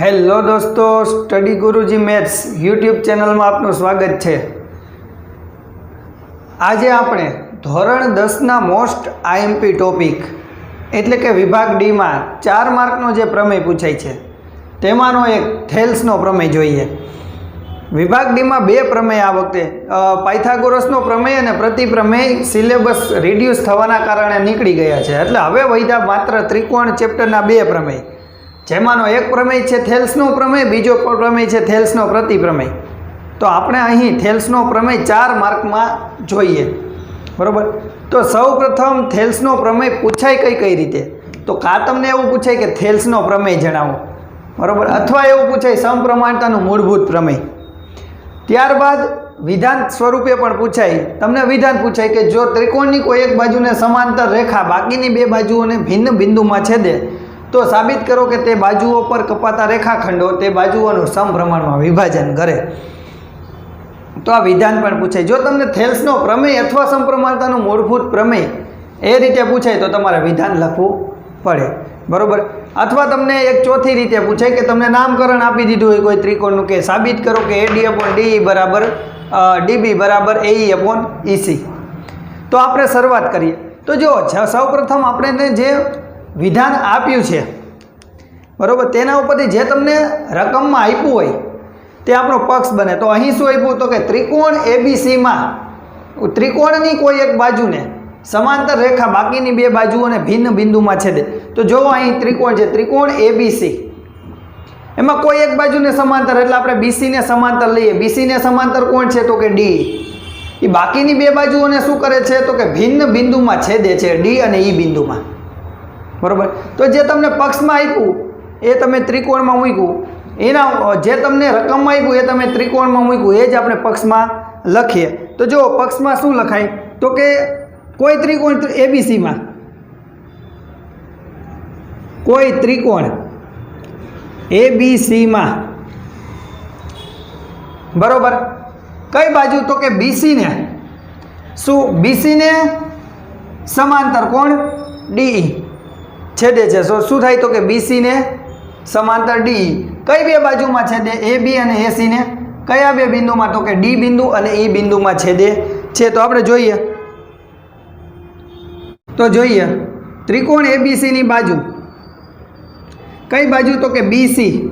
Hello દોસ્તો, study ગુરુજી maths YouTube ચેનલમાં આપનું સ્વાગત છે. આજે આપણે ધોરણ દસના મોસ્ટ આઈએમપી ટોપિક, એટલે કે વિભાગ ડીમાં ચાર માર્કનો જે પ્રમેય પૂછાય છે, તેમાંનો એક થેલ્સનો પ્રમેય જોઈએ. વિભાગ ડીમાં બે પ્રમેય આ વખતે પાયથાગોરસનો પ્રમેય અને પ્રતિપ્રમેય સિલેબસ રિડ્યુસ થવાના કારણે નીકળી ગયા છે. એટલે હવે વૈધા માત્ર ત્રિકોણ ચેપ્ટરના બે પ્રમેય. જેમાંનો એક પ્રમેય છે થેલ્સનો પ્રમેય, બીજો પ્રમેય છે થેલ્સનો પ્રતિપ્રમેય. તો આપણે અહીં થેલ્સનો પ્રમેય ચાર માર્કમાં જોઈએ. બરાબર? તો સૌ પ્રથમ થેલ્સનો પ્રમેય પૂછાય કઈ કઈ રીતે? તો કા તમને એવું પૂછાય કે થેલ્સનો પ્રમેય જણાવો? બરાબર? અથવા એવું પૂછાય સમપ્રમાણતાનું મૂળભૂત પ્રમેય. ત્યારબાદ વિધાન સ્વરૂપે પણ પૂછાય. તમને વિધાન પૂછાય કે જો ત્રિકોણની કોઈ એક બાજુને સમાંતર રેખા બાકીની બે બાજુઓને ભિન્ન બિંદુમાં છેદે તો સાબિત કરો કે તે બાજુઓ પર કપાતા રેખાખંડો તે બાજુઓનું સમપ્રમાણમાં વિભાજન કરે. તો આ વિધાન પણ પૂછાય. જો તમને થેલ્સનો પ્રમેય અથવા સમપ્રમાણતાનું મૂળભૂત પ્રમેય એ રીતે પૂછાય તો તમારે વિધાન લખવું પડે. બરાબર? અથવા તમને એક ચોથી રીતે પૂછાય કે તમને નામકરણ આપી દીધું હોય કોઈ ત્રિકોણનું કે સાબિત કરો કે એડી અપોન ડી બરાબર ડીબી બરાબર એઈ અપોન ઈસી તો આપણે શરૂઆત કરીએ. તો જો, સૌ પ્રથમ આપણે જે વિધાન આપ્યું છે. બરાબર? તેના ઉપરથી જે તમને રકમમાં આપ્યું હોય, તે આપણો પક્ષ બને. તો અહીં શું આપ્યું? તો કે ત્રિકોણ એબીસીમાં ત્રિકોણની કોઈ એક બાજુને સમાંતર રેખા, બાકીની બે બાજુઓને ભિન્ન બિંદુમાં છેદે. તો જો અહીં ત્રિકોણ છે. ત્રિકોણ એબીસી એમાં કોઈ એક બાજુને સમાંતર, એટલે આપણે બીસીને સમાંતર લઈએ. બીસીને સમાંતર કોણ છે? તો કે ડી એ બાકીની બે બાજુઓને શું કરે છે? તો કે ભિન્ન બિંદુમાં છેદે છે. ડી અને ઈ બિંદુમાં. બરોબર? તો જે તમને પક્ષમાં આપ્યું, એ તમે ત્રિકોણમાં મૂક્યું. એના, જે તમને રકમમાં આપ્યું, એ તમે ત્રિકોણમાં મૂક્યું. એ જ આપણે પક્ષમાં લખીએ. તો જો પક્ષમાં શું લખાય? તો કે કોઈ ત્રિકોણ એબીસીમાં. કોઈ ત્રિકોણ એબીસીમાં. બરોબર? કઈ બાજુ? તો કે બીસીને. શું? બીસીને સમાંતર કોણ? ડી. છેદે છે. સો શું થાય તો કે બીસીને સમાંતર ડી કઈ બે બાજુમાં છેદે? એ બી અને એસીને કયા બે બિંદુમાં? તો કે ડી બિંદુ અને ઈ બિંદુમાં છેદે છે. તો આપણે જોઈએ. તો જોઈએ. ત્રિકોણ એબીસીની બાજુ. કઈ બાજુ? તો કે બીસી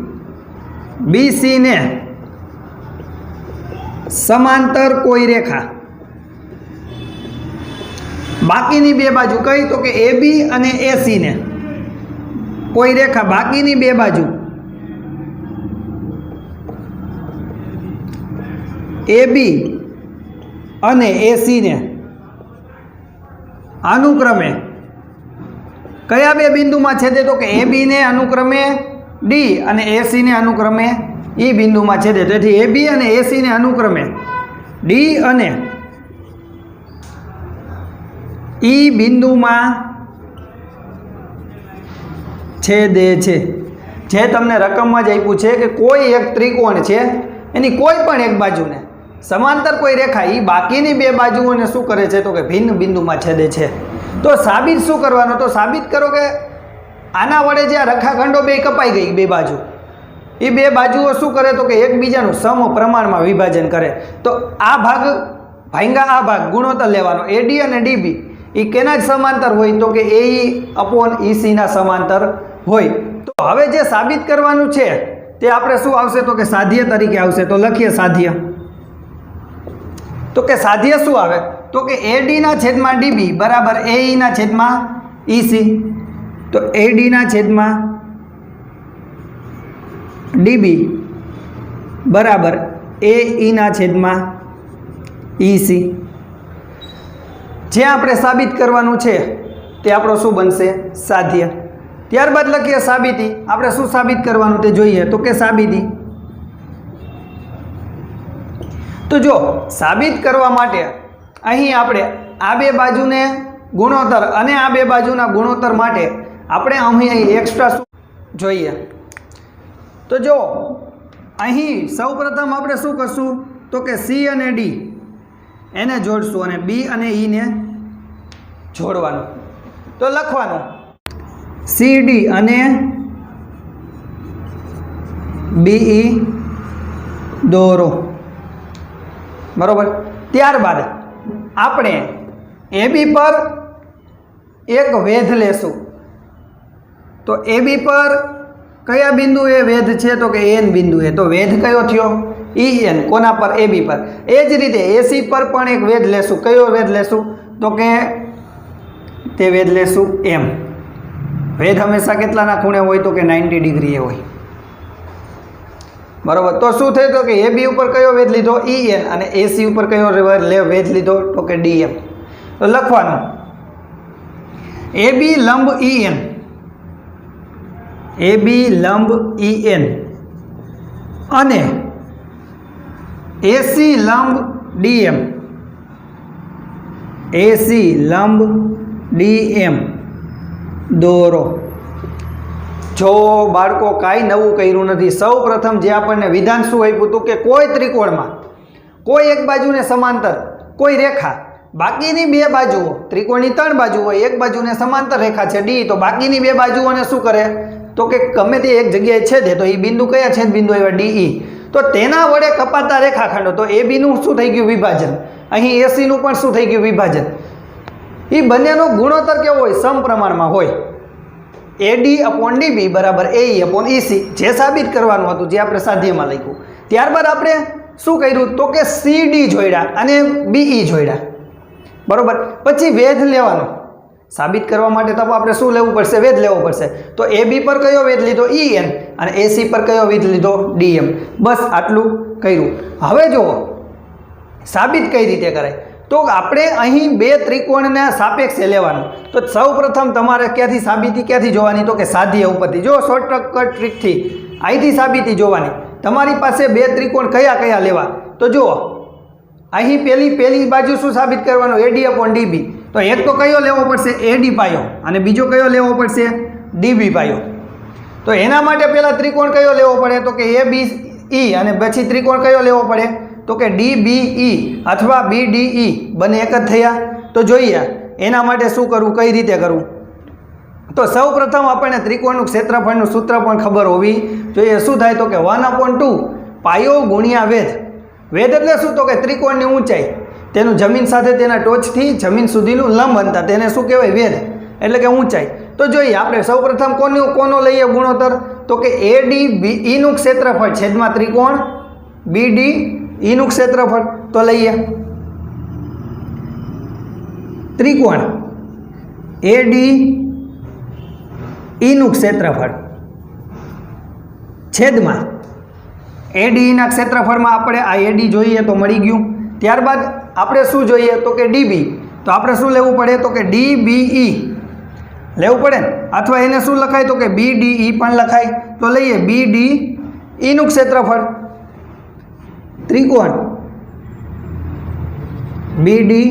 બીસીને સમાંતર કોઈ રેખા. બાકીની બે બાજુ કઈ? તો કે એ બી અને એસીને કોઈ રેખા બાકીની બે બાજુ. એ બી અને એસીને અનુક્રમે કયા બે બિંદુમાં છેદે? તો કે એ બીને અનુક્રમે ડી અને એસીને અનુક્રમે ઈ બિંદુમાં છેદે. તેથી એ બી અને એસીને અનુક્રમે ડી અને ઈ બિંદુમાં છેદે છે. જે તમને રકમમાં જ આપ્યું છે કે કોઈ એક ત્રિકોણ છે, એની કોઈ પણ એક બાજુને સમાંતર કોઈ રેખા એ બાકીની બે બાજુઓને શું કરે છે તો કે ભિન્ન બિંદુમાં છેદે છે. તો સાબિત શું કરવાનું? તો સાબિત કરો કે આના વડે જે આ રખાખંડો બે કપાઈ ગઈ બે બાજુ. એ બે બાજુઓ શું કરે તો કે એકબીજાનું સમ પ્રમાણમાં વિભાજન કરે. તો આ ભાગ ભાંગા આ ભાગ ગુણોત્તર લેવાનો. એડી અને ડીબી એ કેના જ સમાંતર હોય? તો કે એ અપોન ઈસીના સમાંતર હોય. તો હવે જે સાબિત કરવાનું છે, તે આપણે શું આવશે? તો કે સાધ્ય તરીકે આવશે. તો લખીએ સાધ્ય. તો કે સાધ્ય શું આવે? તો કે એડીના છેદમાં ડીબી બરાબર એઈના છેદમાં ઈસી તો એડીના છેદમાં ડીબી બરાબર એ ઈના છેદમાં ઈસી જે આપણે સાબિત કરવાનું છે, તે આપણો શું બનશે? સાધ્ય. ત્યારબાદ લખીએ સાબિતી. આપણે શું સાબિત કરવાનું તે જોઈએ. તો કે સાબિતી. તો જો, સાબિત કરવા માટે અહીં આપણે આ બે બાજુને ગુણોત્તર અને આ બે બાજુના ગુણોત્તર માટે આપણે અહીં એક્સ્ટ્રા શું જોઈએ? તો જો, અહીં સૌપ્રથમ આપણે શું કરશું? તો કે સી અને ડી એને જોડશું અને બી અને ઈને જોડવાનું. તો લખવાનું. સી, ડી અને બીઈ દોરો. બરોબર? ત્યારબાદ આપણે એબી પર એક વેધ લેશું. તો એબી પર કયા બિંદુએ વેધ છે? તો કે એન બિંદુએ. તો વેધ કયો થયો? ઈ એન કોના પર? એબી પર. એ જ રીતે એસી પર પણ એક વેદ લેશું. કયો વેદ લેશું? તો કે તે વેદ લેશું એમ. વેદ હંમેશા કેટલાના ખૂણે હોય તો કે નાઇન્ટી ડિગ્રીએ હોય. બરાબર. તો શું થયું તો કે એ બી ઉપર કયો વેદ લીધો? ઈ એન અને એસી ઉપર કયો વેધ લીધો? તો કે ડી એમ તો લખવાનું. એ બી લંબ ઈ એન એ બી લંબ ઈ એન અને એસી લંબ ડીએમ એસી લંબ ડીએમ દોરો. જો બાળકો કાંઈ નવું કર્યું નથી, સૌ પ્રથમ જે આપણને વિધાન શું આપ્યું હતું કે કોઈ ત્રિકોણમાં, કોઈ એક બાજુને સમાંતર, કોઈ રેખા, બાકીની બે બાજુઓ, ત્રિકોણની ત્રણ બાજુ હોય એક બાજુને સમાંતર રેખા છે ડી તો બાકીની બે બાજુઓને શું કરે? તો કે ગમે તે એક જગ્યાએ છેદે, તો એ બિંદુ કયા છેદ બિંદુ આવ્યા ડીઈ તો તેના વડે કપાતા રેખાખંડો, તો એ બીનું શું થઈ ગયું? વિભાજન. અહીં એસીનું પણ શું થઈ ગયું? વિભાજન. એ બંનેનો ગુણોત્તર કેવો હોય? સમપ્રમાણમાં હોય. એડી અપોન ડીબી બરાબર એ અપોન ઈસી જે સાબિત કરવાનું હતું, જે આપણે સાધ્યમાં લખ્યું. ત્યારબાદ આપણે શું કર્યું? તો કે સી ડી જોડ્યા અને બીઈ જોડ્યા. બરાબર? પછી વેધ લેવાનો. સાબિત કરવા માટે તો આપણે શું લેવું પડશે? વેધ લેવો પડશે. તો એ બી પર કયો વેધ લીધો? ઈ એન અને એસી પર કયો વેધ લીધો? ડીએમ બસ આટલું કર્યું. હવે જુઓ. સાબિત કઈ રીતે કરાય તો આપણે અહીં બે ત્રિકોણને સાપેક્ષે લેવાનું. તો સૌ પ્રથમ તમારે ક્યાંથી સાબિતી, ક્યાંથી જોવાની? તો કે સાધ્ય ઉપરથી. જો શોર્ટકટ ટ્રીકથી અહીંથી સાબિતી જોવાની. તમારી પાસે બે ત્રિકોણ કયા કયા લેવા? તો જુઓ. અહીં પેલી પેલી બાજુ શું સાબિત કરવાનું? એડી અપોન ડીબી તો એક તો કયો લેવો પડશે? એડી પાયો. અને બીજો કયો લેવો પડશે? ડીબી પાયો. તો એના માટે પહેલાં ત્રિકોણ કયો લેવો પડે? તો કે એ બી ઈ અને પછી ત્રિકોણ કયો લેવો પડે? તો કે ડી બી ઈ અથવા બી ડી ઈ બંને એક જ થયા? તો જોઈએ. એના માટે શું કરવું? કઈ રીતે કરવું? તો સૌ પ્રથમ આપણને ત્રિકોણનું ક્ષેત્રફળનું સૂત્ર પણ ખબર હોવી જોઈએ. શું થાય? તો કે વન અપોન ટુ પાયો ગુણ્યા વેધ. વેધ એટલે શું? તો કે ત્રિકોણની ઊંચાઈ. તેનું જમીન સાથે તેના ટોચથી જમીન સુધીનું લંબ અંતર, તેને શું કહેવાય? વેધ એટલે કે ઊંચાઈ. તો જોઈએ, આપણે સૌ પ્રથમ કોનું કોનો લઈએ ગુણોત્તર? તો કે એ ડી બી ઈનું ક્ષેત્રફળ છેદમાં ત્રિકોણ, બી ડી ઈનું ક્ષેત્રફળ. તો લઈએ. ત્રિકોણ. એ ડી ઈનું ક્ષેત્રફળ છેદમાં. એડીના ક્ષેત્રફળમાં આપણે આ એડી જોઈએ તો મળી ગયું. ત્યારબાદ આપણે શું જોઈએ તો કે ડીબી તો આપણે શું લેવું પડે તો કે ડીબીઈ લેવું પડે અથવા એને શું લખાય તો કે બી ડી ઈ પણ લખાય. તો લઈએ બી ડી ઈનું ક્ષેત્રફળ. ત્રિકોણ. બી ડી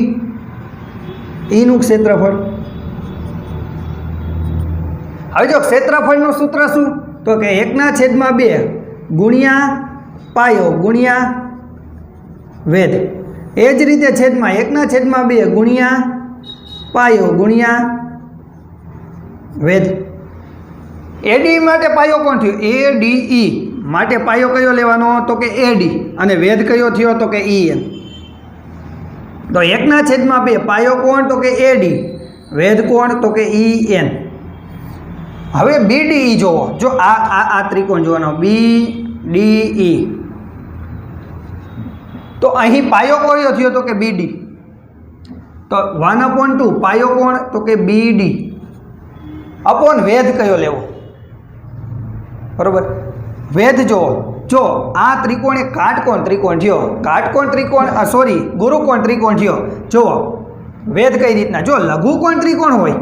ઈનું ક્ષેત્રફળ. હવે જો ક્ષેત્રફળનું સૂત્ર શું? તો કે એકના છેદમાં બે ગુણ્યા પાયો ગુણ્યા વેધ. એ જ રીતે છેદમાં એકના છેદમાં બે ગુણ્યા પાયો ગુણ્યા વેધ એડી માટે પાયો કોણ થયો? એ ડી ઈ માટે પાયો કયો લેવાનો? તો કે એડી અને વેધ કયો થયો? તો કે ઈ એન તો એકના છેદમાં બે. પાયો કોણ? તો કે એડી વેધ કોણ? તો કે ઈ એન હવે બી ડી ઈ જોવો. જો આ આ ત્રિકોણ જોવાનો. બી ડી ઈ તો અહીં પાયો કયો થયો તો કે બીડી? તો વન અપોન ટુ પાયો કોણ? તો કે બીડી. અપોન વેધ કયો લેવો? બરોબર? વેધ જો જો, આ ત્રિકોણ એ કાટકોણ ત્રિકોણ થયો. કાટકોણ ત્રિકોણ સોરી ગુરુકોણ ત્રિકોણ થયો. જુઓ વેધ કઈ રીતના? જો લઘુકોણ ત્રિકોણ હોય,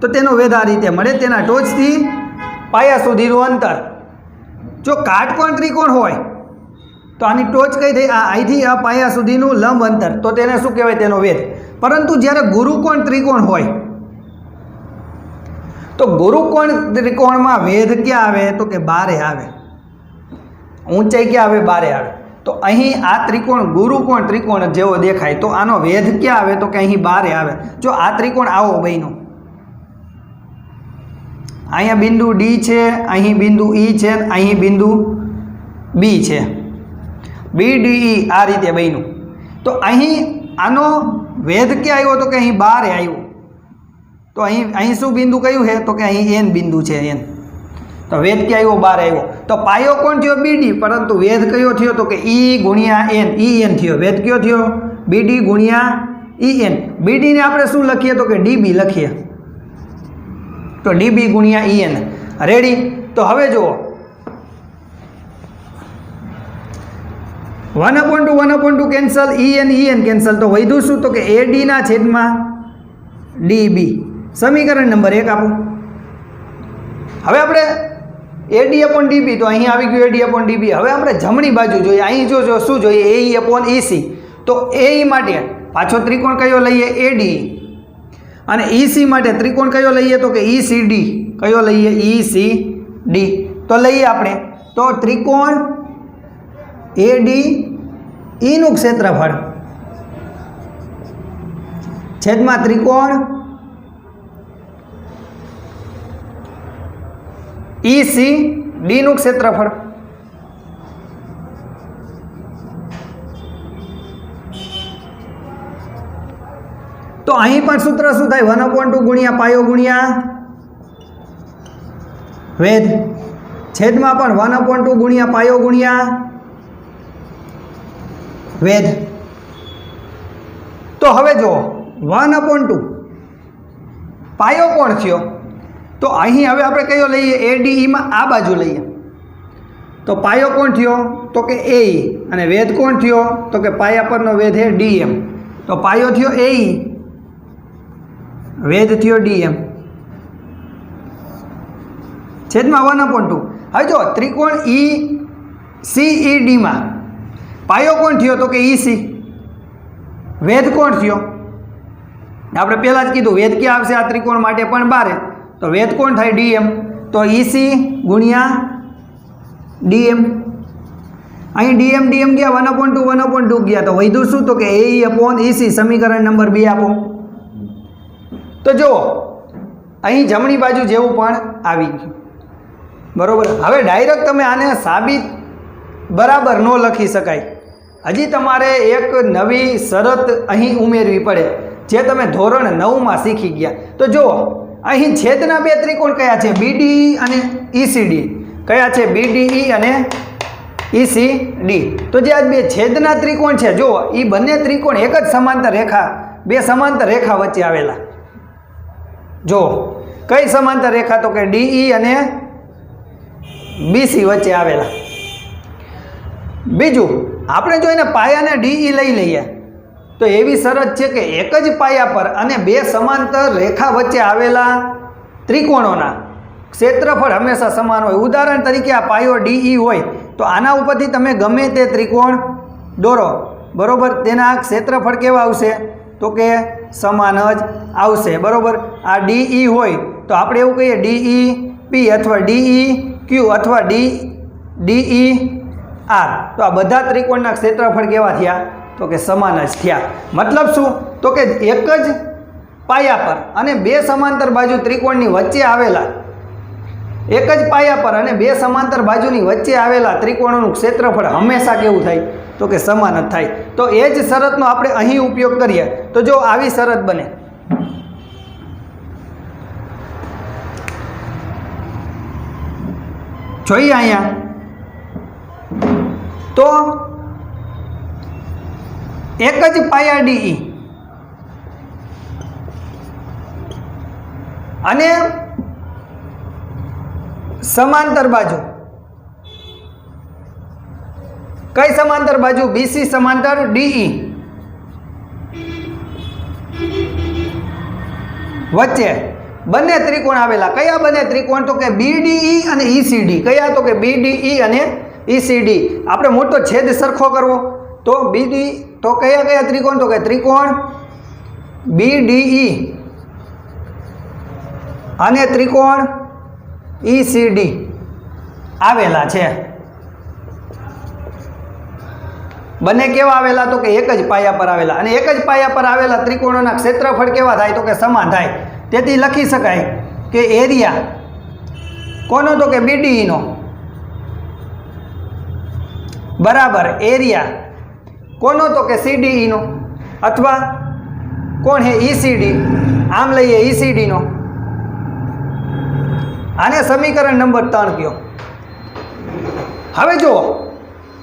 તો તેનો વેધ આ રીતે મળે. તેના ટોચથી પાયા સુધીનું અંતર. જો કાટકોણ ત્રિકોણ હોય તો આની ટોચ કઈ થઈ? આ અહીંથી આ પાયા સુધીનું લંબ અંતર. તો તેને શું કહેવાય? તેનો વેધ. પરંતુ જ્યારે ગુરુકોણ ત્રિકોણ હોય, તો ગુરુકોણ ત્રિકોણમાં વેધ ક્યાં આવે? તો કે બારે આવે. ઊંચાઈ ક્યાં આવે? બારે આવે. તો અહીં આ ત્રિકોણ ગુરુકોણ ત્રિકોણ જેવો દેખાય. તો આનો વેધ ક્યાં આવે? તો કે અહીં બારે આવે. જો આ ત્રિકોણ આવો બન્યો. અહીંયા બિંદુ ડી છે, અહીં બિંદુ ઈ છે, અહીં બિંદુ બી છે. બી ડી આ રીતે બન્યું. તો અહીં આનો વેધ ક્યાં આવ્યો? તો કે અહીં બાર આવ્યો. તો અહીં અહીં શું બિંદુ કયું છે? તો કે અહીં એન બિંદુ છે એન. તો વેધ ક્યાં આવ્યો? બાર આવ્યો. તો પાયો કોણ થયો? બીડી પરંતુ વેધ કયો થયો? તો કે ઈ ગુણ્યા એન, ઈ એન થયો. વેધ કયો થયો? બીડી ગુણ્યા ઈ એન. બીડીને આપણે શું લખીએ? તો કે ડીબી લખીએ. તો ડીબી ગુણ્યા ઈ એન. રેડી તો હવે જુઓ. One upon two, one upon two cancel, E N E N cancel. તો વધ્યું શું? તો કે એ ડીના છેદમાં ડી બી. સમીકરણ નંબર એક આપો. હવે આપણે એડી અપોન ડીબી તો અહીં આવી ગયું એડી અપોન ડીબી હવે આપણે જમણી બાજુ જોઈએ. અહીં જો શું જોઈએ? એઈ અપોન ઈસી તો એઈ માટે પાછો ત્રિકોણ કયો લઈએ? એડી અને ઈસી માટે ત્રિકોણ કયો લઈએ? તો કે ઈસીડી કયો લઈએ? EC D. તો લઈએ આપણે. તો ત્રિકોણ એડી ઈનું ક્ષેત્રફળ. છેદમાં ત્રિકોણ. ઈસી ડીનું ક્ષેત્રફળ. તો અહીં પણ સૂત્ર શું થાય? વન અપોન ટુ ગુણ્યા પાયો ગુણ્યા વેદ છેદમાં પણ વન અપોન ટુ ગુણ્યા પાયો ગુણ્યા વેદ. તો હવે જુઓ, વન અપોન ટુ પાયો કોણ થયો? તો અહીં હવે આપણે કયો લઈએ? એડીઈમાં આ બાજુ લઈએ. તો પાયો કોણ થયો? તો કે એ અને વેદ કોણ થયો? તો કે પાયા પરનો વેદ ડી ડીએમ તો પાયો થયો એ વેદ થયો ડીએમ છેદમાં વન અપોન ટુ હવે જો ત્રિકોણ ઈ સીઈ ડીમાં પાયો કોણ થયો તો કે ઈસી વેદ કોણ થયો? આપણે પહેલાં જ કીધું, વેદ ક્યાં આવશે? આ ત્રિકોણ માટે પણ બારે. તો વેદ કોણ થાય? ડીએમ. તો ઈસી ગુણ્યા ડીએમ. અહીં ડીએમ ડીએમ ગયા, one upon two, one upon two ગયા. તો વધ્યું શું? તો કે એ અપોન ઈસી સમીકરણ નંબર બે આપો. તો જુઓ, અહીં જમણી બાજુ જેવું પણ આવી ગયું. બરોબર? હવે ડાયરેક્ટ તમે આને સાબિત બરાબર ન લખી શકાય. હજી તમારે એક નવી શરત અહીં ઉમેરવી પડે, જે તમે ધોરણ નવમાં શીખી ગયા. તો જુઓ, અહીં છેદના બે ત્રિકોણ કયા છે? બીડી અને ઈસીડી કયા છે? બીડીઈ અને ઈસીડી તો જે આ બે છેદના ત્રિકોણ છે, જુઓ એ બંને ત્રિકોણ એક જ સમાંતર રેખા, બે સમાંતર રેખા વચ્ચે આવેલા. જો કઈ સમાંતર રેખા? તો કે ડીઈ અને બીસી વચ્ચે આવેલા. બીજું આપણે જો એને પાયાને ડીઈ લઈ લઈએ, તો એવી શરત છે કે એક જ પાયા પર અને બે સમાંતર રેખા વચ્ચે આવેલા ત્રિકોણોના ક્ષેત્રફળ હંમેશા સમાન હોય. ઉદાહરણ તરીકે આ પાયો ડીઈ હોય, તો આના ઉપરથી તમે ગમે તે ત્રિકોણ દોરો, બરાબર? તેના ક્ષેત્રફળ કેવા આવશે? તો કે સમાન જ આવશે, બરાબર? આ ડીઈ હોય, તો આપણે એવું કહીએ ડીઈ પી અથવા ડીઈ ક્યુ અથવા ડી ડીઈ આર. તો આ બધા ત્રિકોણના ક્ષેત્રફળ કેવા થયા? તો કે સમાન જ થયા. મતલબ શું? તો કે એક જ પાયા પર અને બે સમાંતર બાજુ ત્રિકોણની વચ્ચે આવેલા એક જ પાયા પર અને બે સમાંતર બાજુની વચ્ચે આવેલા ત્રિકોણોનું ક્ષેત્રફળ હંમેશા કેવું થાય? તો કે સમાન જ થાય. તો એ જ શરતનો આપણે અહીં ઉપયોગ કરીએ. તો જો આવી શરત બને. જોઈએ અહીંયા. તો એક જ પાયા ડીઈ અને સમાંતર બાજુ. કઈ સમાંતર બાજુ? બીસી સમાંતર ડીઈ વચ્ચે. બંને ત્રિકોણ આવેલા. કયા બંને ત્રિકોણ? તો કે બીડીઈ અને ઈસીડી કયા? તો કે બીડીઈ અને ઈસીડી આપણે મોટો છેદ સરખો કરવો. તો બીડી તો કયા કયા ત્રિકોણ? તો કે ત્રિકોણ બીડીઈ અને ત્રિકોણ ઈસીડી આવેલા છે. બંને કેવા આવેલા? તો કે એક જ પાયા પર આવેલા. અને એક જ પાયા પર આવેલા ત્રિકોણોના ક્ષેત્રફળ કેવા થાય? તો કે સમાન થાય. તેથી લખી શકાય કે એરિયા કોનો? તો કે બીડીઈનો બરાબર, એરિયા. કોનો તો કે સીડીઈનો? અથવા કોણ હે ઈસીડી? આમ લઈએ ઈસીડીનો. આને સમીકરણ નંબર ત્રણ કયો. હવે જુઓ,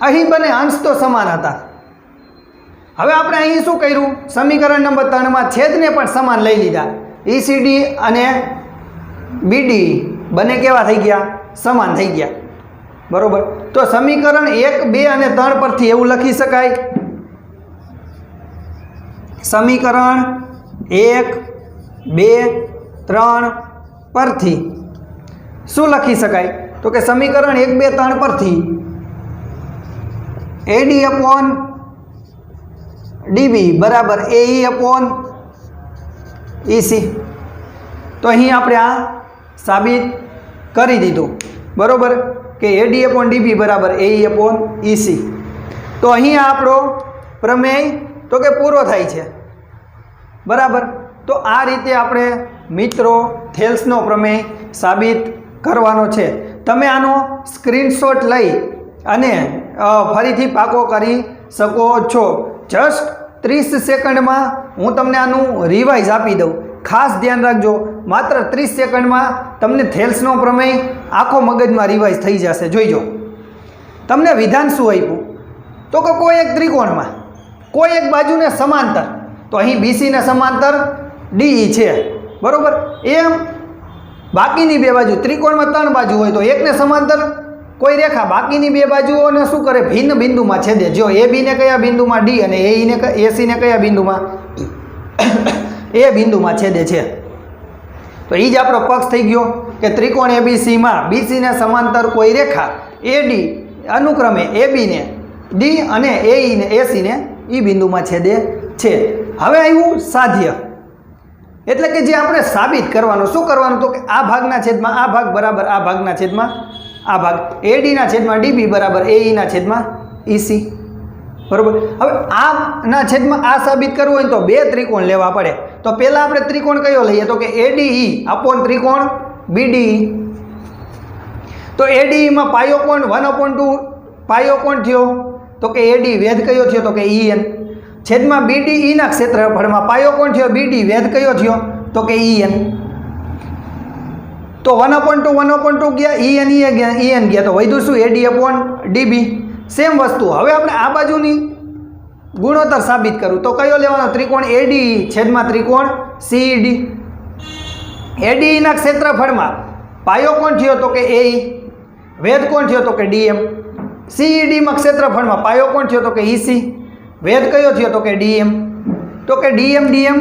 અહીં બને અંશ તો સમાન હતા. હવે આપણે અહીં શું કર્યું? સમીકરણ નંબર ત્રણમાં છેદને પણ સમાન લઈ લીધા. ઈસીડી અને બીડી બંને કેવા થઈ ગયા? સમાન થઈ ગયા. બરોબર? તો સમીકરણ એક, બે અને ત્રણ પરથી એવું લખી શકાય. સમીકરણ એક, બે, ત્રણ પરથી શું લખી શકાય? તો કે સમીકરણ એક, બે, ત્રણ પરથી એડી અપોન ડીબી બરાબર એ અપોન ઈસી તો અહીં આપણે આ સાબિત કરી દીધું. બરોબર? કે એડી અપોન ડીપી બરાબર એ અપોન ઈસી તો અહીં આપણો પ્રમેય તો કે પૂરો થાય છે. બરાબર? તો આ રીતે આપણે મિત્રો થેલ્સનો પ્રમેય સાબિત કરવાનો છે. તમે આનો સ્ક્રીનશોટ લઈ અને ફરીથી પાકો કરી શકો છો. જસ્ટ ત્રીસ સેકન્ડમાં હું તમને આનું રિવાઇઝ આપી દઉં. ખાસ ધ્યાન રાખજો. માત્ર ત્રીસ સેકન્ડમાં તમને થેલ્સનો પ્રમેય આખો મગજમાં રિવાઇઝ થઈ જશે. જોઈજો. તમને વિધાન શું આપ્યું? તો કે કોઈ એક ત્રિકોણમાં, કોઈ એક બાજુને સમાંતર. તો અહીં બીસીને સમાંતર ડીઈ છે. બરાબર? એમ બાકીની બે બાજુ, ત્રિકોણમાં ત્રણ બાજુ હોય તો એકને સમાંતર, કોઈ રેખા બાકીની બે બાજુઓને શું કરે? ભિન્ન બિંદુમાં છેદે. જો એ બીને કયા બિંદુમાં ડી અને એઈને એસીને કયા બિંદુમાં? એ બિંદુમાં છેદે છે. તો એ જ આપણો પક્ષ થઈ ગયો કે ત્રિકોણ એબીસીમાં બીસીને સમાંતર કોઈ રેખા એડી અનુક્રમે એબીને ડી અને એઈને એસીને એ બિંદુમાં છેદે છે. હવે આવ્યું સાધ્ય. એટલે કે જે આપણે સાબિત કરવાનું, શું કરવાનું તો કે આ ભાગના છેદમાં આ ભાગ બરાબર, આ ભાગના છેદમાં આ ભાગ. એડીના છેદમાં ડીબી બરાબર એઈના છેદમાં ઈસી બરાબર? હવે આના છેદમાં આ સાબિત કરવું હોય તો બે ત્રિકોણ લેવા પડે. તો પહેલાં આપણે ત્રિકોણ કયો લઈએ? તો કે એડીઈ અપોન ત્રિકોણ બીડીઈ તો એડીઈમાં પાયો કોણ વન અપોન ટુ પાયો કોણ થયો. તો કે એડી વેધ કયો થયો? તો કે ઈએન છેદમાં બીડીઈના ક્ષેત્રફળમાં પાયો કોણ થયો બીડી વેધ કયો થયો? તો કે ઈએન તો one upon two one upon two ગયા ઈ એન ઈ ગયા ઈ એન ગયા. તો વૈધું શું? એડી અપોન ડીબી સેમ વસ્તુ. હવે આપણે આ બાજુની ગુણોત્તર સાબિત કરું. તો કયો લેવાનો? ત્રિકોણ એડી છેદમાં ત્રિકોણ સીડી એડીઈના ક્ષેત્રફળમાં પાયો કોણ થયો તો કે એ વેદ કોણ થયો તો કે ડીએમ સીઈડીમાં ક્ષેત્રફળમાં પાયો કોણ થયો તો કે ઈસી વેદ કયો થયો તો કે ડીએમ તો કે ડીએમ ડીએમ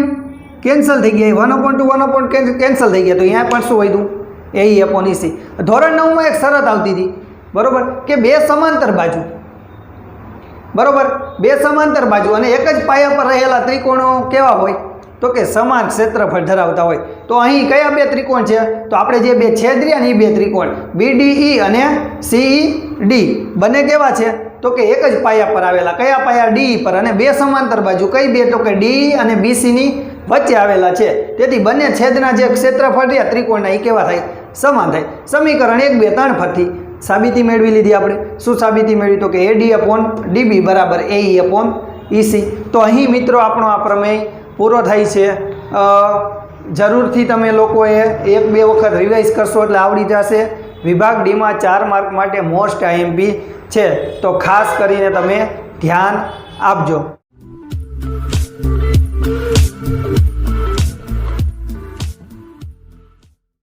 કેન્સલ થઈ ગયા. One upon two one upon cancel થઈ ગયા. તો અહીંયા પણ શું વધ્યું? એ અપોન ઈસી ધોરણ નવમાં એક શરત આવતી હતી. બરાબર? કે બે સમાંતર બાજુ. બરોબર? બે સમાંતર બાજુ અને એક જ પાયા પર રહેલા ત્રિકોણો કેવા હોય? તો કે સમાન ક્ષેત્રફળ ધરાવતા હોય. તો અહીં કયા બે ત્રિકોણ છે? તો આપણે જે બે છેદ રહ્યા ને એ બે ત્રિકોણ. બીડીઈ અને સીઈ ડી બંને કેવા છે? તો કે એક જ પાયા પર આવેલા. કયા પાયા? ડી પર. અને બે સમાંતર બાજુ કઈ બે? તો કે ડી અને બીસીની વચ્ચે આવેલા છે. તેથી બંને છેદના જે ક્ષેત્રફળ રહ્યા ત્રિકોણના એ કેવા થાય? સમાન થાય. સમીકરણ એક, બે, ત્રણ પરથી સાબિતી મેળવી લીધી આપણે. શું સાબિતી મેળવી? તો કે એ ડી અપોન ડીબી બરાબર એઈ અપોન ઈસી તો અહીં મિત્રો આપણો આ પ્રમેય પૂરો થાય છે. જરૂરથી તમે લોકોએ એક બે વખત રિવાઇઝ કરશો એટલે આવડી જશે. વિભાગ ડીમાં ચાર માર્ક માટે મોસ્ટ આઈએમપી છે. તો ખાસ કરીને તમે ધ્યાન આપજો.